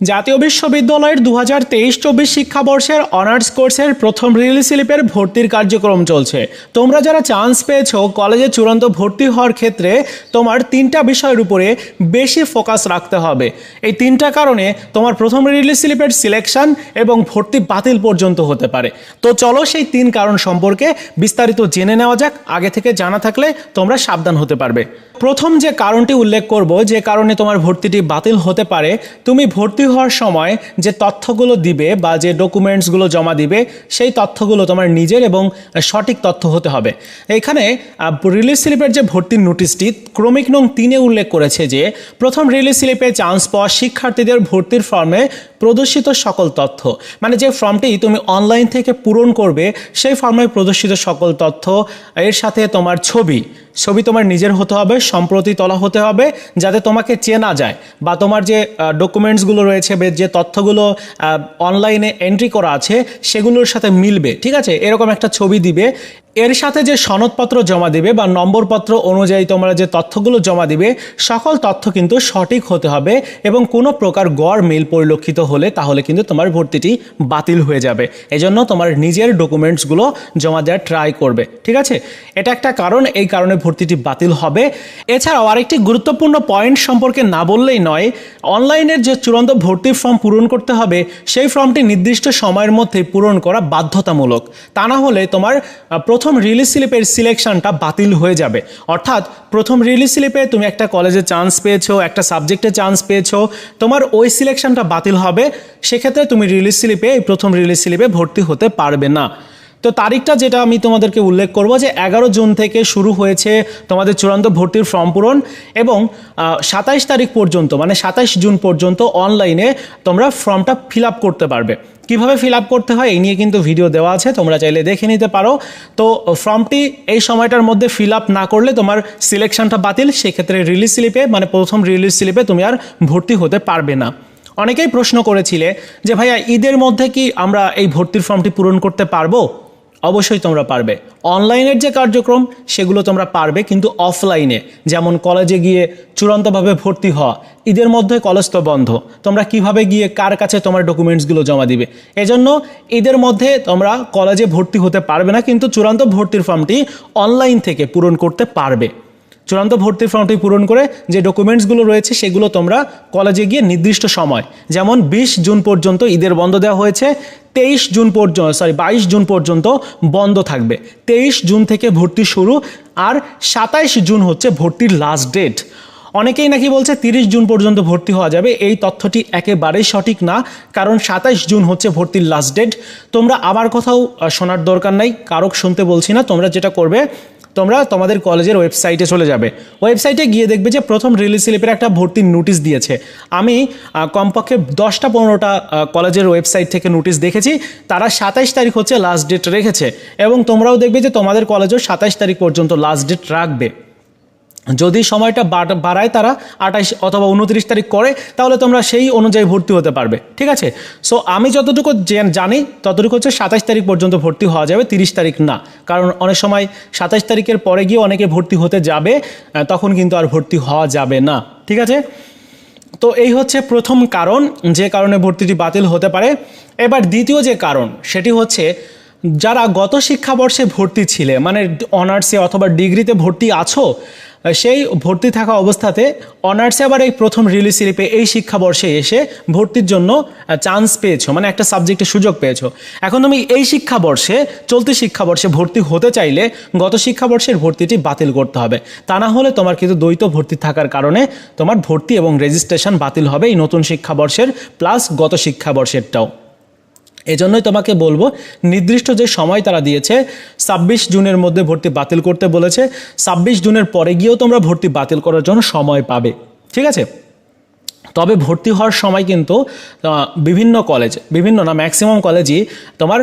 জাতীয় বিশ্ববিদ্যালয়ের দু হাজার তেইশ চব্বিশ শিক্ষাবর্ষের অনার্স কোর্সের প্রথম রিলিজ স্লিপের ভর্তির কার্যক্রম চলছে। তোমরা যারা চান্স পেয়েছ কলেজে চূড়ান্ত ভর্তি হওয়ার ক্ষেত্রে তোমার তিনটা বিষয়ের উপরে বেশি ফোকাস রাখতে হবে। এই তিনটা কারণে তোমার প্রথম রিলিজ স্লিপের সিলেকশন এবং ভর্তি বাতিল পর্যন্ত হতে পারে। তো চলো সেই তিন কারণ সম্পর্কে বিস্তারিত জেনে নেওয়া যাক। আগে থেকে জানা থাকলে তোমরা সাবধান হতে পারবে। প্রথম যে কারণটি উল্লেখ করব, যে কারণে তোমার ভর্তিটি বাতিল হতে পারে, তুমি ভর্তি হওয়ার সময় যে তথ্যগুলো দিবে বা যে ডকুমেন্টসগুলো জমা দিবে, সেই তথ্যগুলো তোমার নিজের এবং সঠিক তথ্য হতে হবে। এখানে রিলিজ স্লিপের যে ভর্তির নোটিশটি ক্রমিক নং তিনে উল্লেখ করেছে যে, প্রথম রিলিজ স্লিপে চান্স পাওয়া শিক্ষার্থীদের ভর্তির ফর্মে প্রদর্শিত সকল তথ্য। মানে যে ফর্মটি তুমি অনলাইন থেকে পূরণ করবে, সেই ফর্মে প্রদর্শিত সকল তথ্য, এর সাথে তোমার ছবি। ছবি তোমার নিজের হতে হবে, সম্প্রতি তোলা হতে হবে, যাতে তোমাকে চেনা যায় বা তোমার যে ডকুমেন্টসগুলো রয়েছে যে তথ্যগুলো অনলাইনে এন্ট্রি করা আছে, সেগুলোর সাথে মিলবে, ঠিক আছে? এরকম একটা ছবি দিবে। এর সাথে যে সনদপত্র জমা দিবে বা নম্বরপত্র অনুযায়ী তোমরা যে তথ্যগুলো জমা দিবে, সকল তথ্য কিন্তু সঠিক হতে হবে এবং কোনো প্রকার গড় মিল পরিলক্ষিত হলে তাহলে কিন্তু তোমার ভর্তিটি বাতিল হয়ে যাবে। এজন্য তোমার নিজের ডকুমেন্টসগুলো জমা দেওয়ার ট্রাই করবে, ঠিক আছে? এটা একটা কারণ, এই কারণে ভর্তিটি বাতিল হবে। এছাড়াও আরেকটি গুরুত্বপূর্ণ পয়েন্ট সম্পর্কে না বললেই নয় অনলাইনের যে চূড়ান্ত ভর্তির ফর্ম পূরণ করতে হবে, সেই ফর্মটি নির্দিষ্ট সময়ের মধ্যে পূরণ করা বাধ্যতামূলক। তা না হলে তোমার প্রথম রিলিজ স্লিপের সিলেকশনটা বাতিল হয়ে যাবে। অর্থাৎ প্রথম রিলিজ স্লিপে তুমি একটা কলেজে চান্স পেয়েছ, একটা সাবজেক্টে চান্স পেয়েছ, তোমার ওই সিলেকশনটা বাতিল হবে, সেক্ষেত্রে তুমি রিলিজ স্লিপে এই প্রথম রিলিজ স্লিপে ভর্তি হতে পারবে না। তো তারিখটা যেটা আমি তোমাদেরকে উল্লেখ করব যে এগারো জুন থেকে শুরু হয়েছে তোমাদের চূড়ান্ত ভর্তির ফর্ম পূরণ এবং সাতাইশ তারিখ পর্যন্ত মানে সাতাইশ জুন পর্যন্ত অনলাইনে তোমরা ফর্মটা ফিল করতে পারবে। কীভাবে ফিল করতে হয় এই নিয়ে কিন্তু ভিডিও দেওয়া আছে, তোমরা চাইলে দেখে নিতে পারো। তো, ফর্মটি এই সময়টার মধ্যে ফিল না করলে তোমার সিলেকশনটা বাতিল, সেক্ষেত্রে রিলিজ স্লিপে মানে প্রথম রিলিজ স্লিপে তুমি আর ভর্তি হতে পারবে না। অনেকেই প্রশ্ন করেছিলে যে, ভাইয়া, ঈদের মধ্যে কি আমরা এই ভর্তির ফর্মটি পূরণ করতে পারব? অবশ্যই তোমরা পারবে। অনলাইনের যে কার্যক্রম, সেগুলো তোমরা পারবে কিন্তু অফলাইনে। যেমন কলেজে গিয়ে চূড়ান্তভাবে ভর্তি হওয়া, ঈদের মধ্যে কলেজ তো বন্ধ। তোমরা কীভাবে গিয়ে কার কাছে তোমার ডকুমেন্টসগুলো জমা দিবে? এজন্য ঈদের মধ্যে তোমরা কলেজে ভর্তি হতে পারবে না, কিন্তু চূড়ান্ত ভর্তির ফর্মটি অনলাইন থেকে পূরণ করতে পারবে। চূড়ান্ত ভর্তির ফর্মটি পূরণ করে যে ডকুমেন্টসগুলো রয়েছে সেগুলো তোমরা কলেজে গিয়ে নির্দিষ্ট সময়, যেমন বিশ জুন পর্যন্ত ঈদের বন্ধ দেওয়া হয়েছে, তেইশ জুন পর্যন্ত সরি বাইশ জুন পর্যন্ত বন্ধ থাকবে। তেইশ জুন থেকে ভর্তি শুরু আর সাতাইশ জুন হচ্ছে ভর্তির লাস্ট ডেট অনেকেই নাকি বলছে তিরিশ জুন পর্যন্ত ভর্তি হওয়া যাবে, এই তথ্যটি একেবারেই সঠিক না, কারণ সাতাইশ জুন হচ্ছে ভর্তির লাস্ট ডেট তোমরা আবার কোথাও শোনার দরকার নাই, কারক শুনতে বলছি না, তোমরা যেটা করবে তোমরা তোমাদের কলেজের ওয়েবসাইটে চলে যাবে। ওয়েবসাইটে গিয়ে দেখবে যে প্রথম রিলিজ স্লিপের একটা ভর্তির নোটিশ দিয়েছে। আমি কমপক্ষে দশটা পনেরোটা কলেজের ওয়েবসাইট থেকে নোটিশ দেখেছি। তারা সাতাইশ তারিখ হচ্ছে লাস্ট ডেট রেখেছে। এবং তোমরাও দেখবে যে তোমাদের কলেজও সাতাইশ তারিখ পর্যন্ত লাস্ট ডেট রাখবে। যদি সময়টা বাড়- বাড়ায় তারা আঠাইশ অথবা উনত্রিশ তারিখ করে, তাহলে তোমরা সেই অনুযায়ী ভর্তি হতে পারবে, ঠিক আছে? সো আমি যতটুকু জানি ততটুকু হচ্ছে সাতাইশ তারিখ পর্যন্ত ভর্তি হওয়া যাবে, তিরিশ তারিখ না। কারণ অনেক সময় সাতাশ তারিখের পরে গিয়ে অনেকে ভর্তি হতে যাবে তখন কিন্তু আর ভর্তি হওয়া যাবে না, ঠিক আছে? তো এই হচ্ছে প্রথম কারণ, যে কারণে ভর্তিটি বাতিল হতে পারে। এবার দ্বিতীয় যে কারণ, সেটি হচ্ছে যারা গত শিক্ষাবর্ষে ভর্তি ছিলে মানে অনার্সে অথবা ডিগ্রিতে ভর্তি আছো সেই ভর্তি থাকা অবস্থাতে অনার্সে আবার এই প্রথম রিলিজ স্লিপে এই শিক্ষাবর্ষে এসে ভর্তির জন্য চান্স পেয়েছ মানে একটা সাবজেক্টে সুযোগ পেয়েছ। এখন তুমি এই শিক্ষাবর্ষে, চলতি শিক্ষাবর্ষে ভর্তি হতে চাইলে গত শিক্ষাবর্ষের ভর্তিটি বাতিল করতে হবে। তা না হলে তোমার কিন্তু দ্বৈত ভর্তি থাকার কারণে তোমার ভর্তি এবং রেজিস্ট্রেশন বাতিল হবে এই নতুন শিক্ষাবর্ষের প্লাস গত শিক্ষাবর্ষেরটাও। এজন্যই তোমাকে বলব, নির্দিষ্ট যে সময় তারা দিয়েছে, ছাব্বিশ জুনের মধ্যে ভর্তি বাতিল করতে বলেছে, ছাব্বিশ জুনের পরে গিয়েও তোমরা ভর্তি বাতিল করার জন্য সময় পাবে, ঠিক আছে? তবে ভর্তি হওয়ার সময় কিন্তু বিভিন্ন কলেজ বিভিন্ন না ম্যাক্সিমাম কলেজই তোমার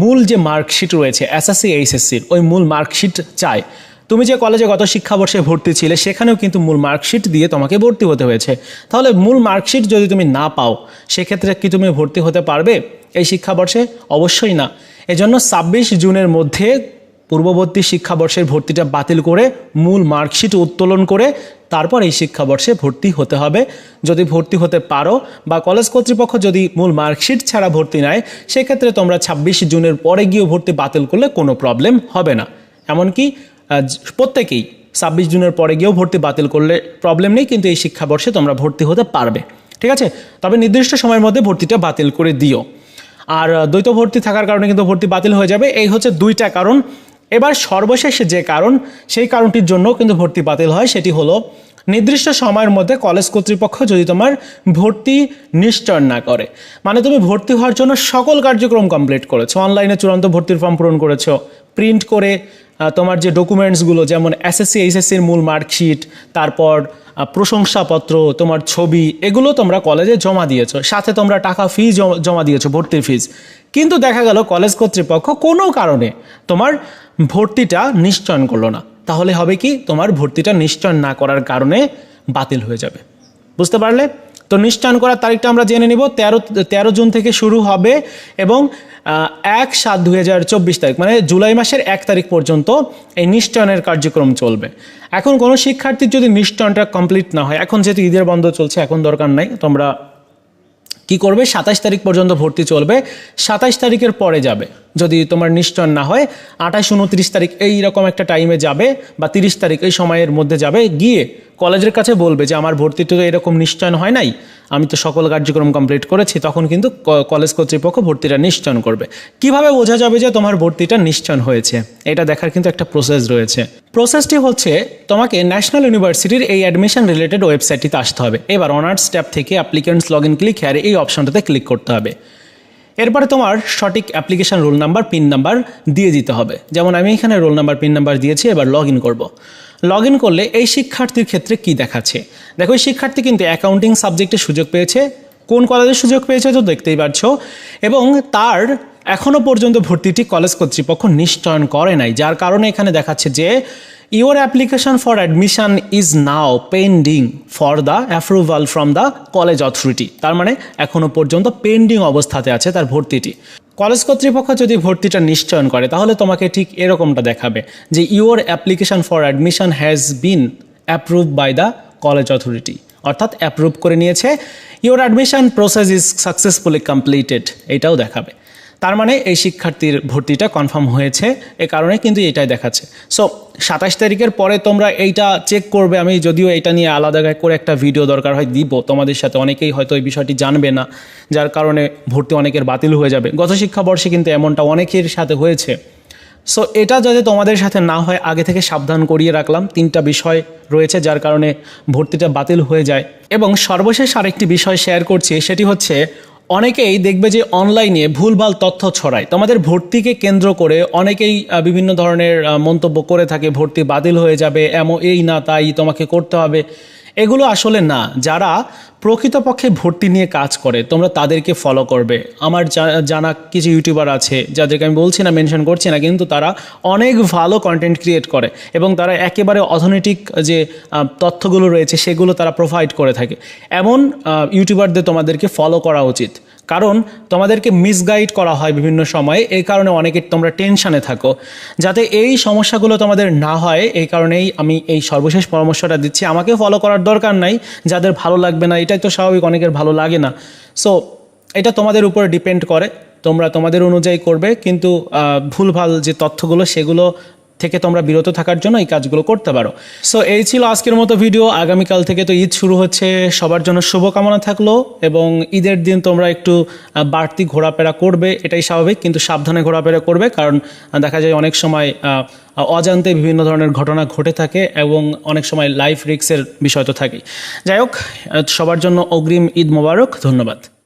মূল যে মার্কশিট রয়েছে এসএসসি এইচএসসির ওই মূল মার্কশিট চায়। তুমি যে কলেজে গত শিক্ষাবর্ষে ভর্তি ছিলে, সেখানেও কিন্তু মূল মার্কশিট দিয়ে তোমাকে ভর্তি হতে হয়েছে। তাহলে মূল মার্কশিট যদি তুমি না পাও, সেক্ষেত্রে কি তুমি ভর্তি হতে পারবে? এই শিক্ষাবর্ষে অবশ্যই না। এজন্য ছাব্বিশ জুনের মধ্যে পূর্ববর্তী শিক্ষাবর্ষের ভর্তিটা বাতিল করে মূল মার্কশিট উত্তোলন করে তারপর এই শিক্ষাবর্ষে ভর্তি হতে হবে। যদি ভর্তি হতে পারো বা কলেজ কর্তৃপক্ষ যদি মূল মার্কশিট ছাড়া ভর্তি নেয়, সেক্ষেত্রে তোমরা ছাব্বিশ জুনের পরে গিয়েও ভর্তি বাতিল করলে কোনো প্রবলেম হবে না। এমনকি প্রত্যেকেই ছাব্বিশ জুনের পরে গিয়েও ভর্তি বাতিল করলে প্রবলেম নেই, কিন্তু এই শিক্ষাবর্ষে তোমরা ভর্তি হতে পারবে। ঠিক আছে? তবে নির্দিষ্ট সময়ের মধ্যে ভর্তিটা বাতিল করে দিও। আর দ্বৈত ভর্তি থাকার কারণে কিন্তু ভর্তি বাতিল হয়ে যাবে। এই হচ্ছে দুইটা কারণ। এবার সর্বশেষ যে কারণ, সেই কারণটির জন্য কিন্তু ভর্তি বাতিল হয়, সেটি হলো নির্দিষ্ট সময়ের মধ্যে কলেজ কর্তৃপক্ষ যদি তোমার ভর্তি নিশ্চয় না করে মানে তুমি ভর্তি হওয়ার জন্য সকল কার্যক্রম কমপ্লিট করেছ অনলাইনে চূড়ান্ত ভর্তির ফর্ম পূরণ করেছ প্রিন্ট করে তোমার যে ডকুমেন্টসগুলো যেমন এসএসসি এইচএসসির মূল মার্কশিট তারপর প্রশংসাপত্র, তোমার ছবি, এগুলো তোমরা কলেজে জমা দিয়েছ। সাথে তোমরা টাকা ফি জমা দিয়েছ, ভর্তির ফিজ কিন্তু দেখা গেল কলেজ কর্তৃপক্ষ কোনো কারণে তোমার ভর্তিটা নিশ্চয়ন করল না। তাহলে হবে কি? তোমার ভর্তিটা নিশ্চয়ন না করার কারণে বাতিল হয়ে যাবে। বুঝতে পারলে? তো নিশ্চয়ন করার তারিখটা আমরা জেনে নিব। তেরো তেরো জুন থেকে শুরু হবে এবং এক সাত দুই হাজার চব্বিশ তারিখ মানে জুলাই মাসের এক তারিখ পর্যন্ত এই নিশ্চয়নের কার্যক্রম চলবে। এখন কোনো শিক্ষার্থীর যদি নিশ্চয়নটা কমপ্লিট না হয়, এখন যেহেতু ঈদের বন্ধ চলছে, এখন দরকার নাই, তোমরা কি করবে? সাতাশ তারিখ পর্যন্ত ভর্তি চলবে, সাতাশ তারিখের পরে যাবে। যদি তোমার নিশ্চয় না হয় আঠাশ উনত্রিশ তারিখ এই রকম একটা টাইমে যাবে বা তিরিশ তারিখ এই সময়ের মধ্যে যাবে, গিয়ে কলেজের কাছে বলবে যে আমার ভর্তিটা তো এরকম নিশ্চয়ন হয় নাই, আমি তো সকল কার্যক্রম কমপ্লিট করেছি, তখন কিন্তু কলেজ কর্তৃপক্ষ ভর্তিটা নিশ্চয়ন করবে। কীভাবে বোঝা যাবে যে তোমার ভর্তিটা নিশ্চয়ন হয়েছে? এটা দেখার কিন্তু একটা প্রসেস রয়েছে। প্রসেসটি হচ্ছে, তোমাকে ন্যাশনাল ইউনিভার্সিটির এই অ্যাডমিশন রিলেটেড ওয়েবসাইটটিতে আসতে হবে। এবার অনার্স ট্যাব থেকে অ্যাপ্লিকেন্টস লগ ইন ক্লিক হেয়ারে এই অপশনটাতে ক্লিক করতে হবে। এরপরে তোমার সঠিক application roll number pin number দিয়ে দিতে হবে। যেমন আমি এখানে রোল নাম্বার পিন নাম্বার দিয়েছি, এবার লগ ইন করব। লগ ইন করলে এই শিক্ষার্থীর ক্ষেত্রে কি দেখাচ্ছে? দেখো, এই শিক্ষার্থী কিন্তু অ্যাকাউন্টিং সাবজেক্টে সুযোগ পেয়েছে। কোন কলেজে সুযোগ পেয়েছে তো দেখতেই পাচ্ছ এবং তার এখনও পর্যন্ত ভর্তিটি কলেজ কর্তৃপক্ষ নিশ্চয়ন করে নাই, যার কারণে এখানে দেখাচ্ছে যে your application for admission is now pending for the approval from the college authority তার মানে এখনও পর্যন্ত পেন্ডিং অবস্থাতে আছে তার ভর্তিটি। কলেজ কর্তৃপক্ষ যদি ভর্তিটা নিশ্চয়ন করে, তাহলে তোমাকে ঠিক এরকমটা দেখাবে যে your application for admission has been approve by the college authority অর্থাৎ অ্যাপ্রুভ করে নিয়েছে your admission process is successfully completed এটাও দেখাবে। তার মানে এই শিক্ষার্থীর ভর্তিটা কনফার্ম হয়েছে, এ কারণে কিন্তু এটাই দেখাচ্ছে। সো সাতাশ তারিখের পরে তোমরা এইটা চেক করবে, আমি যদিও এটা নিয়ে আলাদা করে একটা ভিডিও দরকার হয়, দিব। তোমাদের সাথে অনেকেই হয়তো এই বিষয়টি জানবে না, যার কারণে ভর্তি অনেকের বাতিল হয়ে যাবে। গত শিক্ষাবর্ষে কিন্তু এমনটা অনেকের সাথে হয়েছে। সো এটা যাতে তোমাদের সাথে না হয়, আগে থেকে সাবধান করিয়ে রাখলাম। তিনটা বিষয় রয়েছে যার কারণে ভর্তিটা বাতিল হয়ে যায়। এবং সর্বশেষ আরেকটি বিষয় শেয়ার করছি, সেটি হচ্ছে অনেকেই দেখবে যে অনলাইনে ভুলভাল তথ্য ছড়ায়। তোমাদের ভর্তিকে কেন্দ্র করে অনেকেই বিভিন্ন ধরনের মন্তব্য করে থাকে, ভর্তি বাতিল হয়ে যাবে, এমন এই না তাই তোমাকে করতে হবে। এগুলো আসলে না। যারা প্রকৃতপক্ষে ভর্তি নিয়ে কাজ করে, তোমরা তাদেরকে ফলো করবে। আমার জানা কিছু ইউটিউবার আছে, যাদেরকে আমি বলছি না মেনশন করছি না, কিন্তু তারা অনেক ভালো কন্টেন্ট ক্রিয়েট করে এবং তারা একেবারে অথেনেটিক যে তথ্যগুলো রয়েছে, সেগুলো তারা প্রোভাইড করে থাকে। এমন ইউটিউবারদের তোমাদেরকে ফলো করা উচিত। কারণ তোমাদেরকে মিসগাইড করা হয় বিভিন্ন সময়ে, এই কারণে অনেকে তোমরা টেনশানে থাকো। যাতে এই সমস্যাগুলো তোমাদের না হয়, এই কারণেই আমি এই সর্বশেষ পরামর্শটা দিচ্ছি। আমাকে ফলো করার দরকার নাই, যাদের ভালো লাগবে না, এটাই তো স্বাভাবিক, অনেকের ভালো লাগে না। সো এটা তোমাদের উপর ডিপেন্ড করে, তোমরা তোমাদের অনুযায়ী করবে, কিন্তু ভুলভাল যে তথ্যগুলো, সেগুলো থেকে তোমরা বিরত থাকার জন্য এই কাজগুলো করতে পারো। সো এই ছিল আজকের মতো ভিডিও আগামীকাল থেকে তো ঈদ শুরু হচ্ছে। সবার জন্য শুভকামনা থাকল এবং ঈদের দিন তোমরা একটু বাড়তি ঘোরাফেরা করবে, এটাই স্বাভাবিক, কিন্তু সাবধানে ঘোরাফেরা করবে, কারণ দেখা যায় অনেক সময় অজান্তে বিভিন্ন ধরনের ঘটনা ঘটে থাকে এবং অনেক সময় লাইফ রিক্সের বিষয় তো থাকেই। যাই হোক সবার জন্য অগ্রিম ঈদ মোবারক। ধন্যবাদ।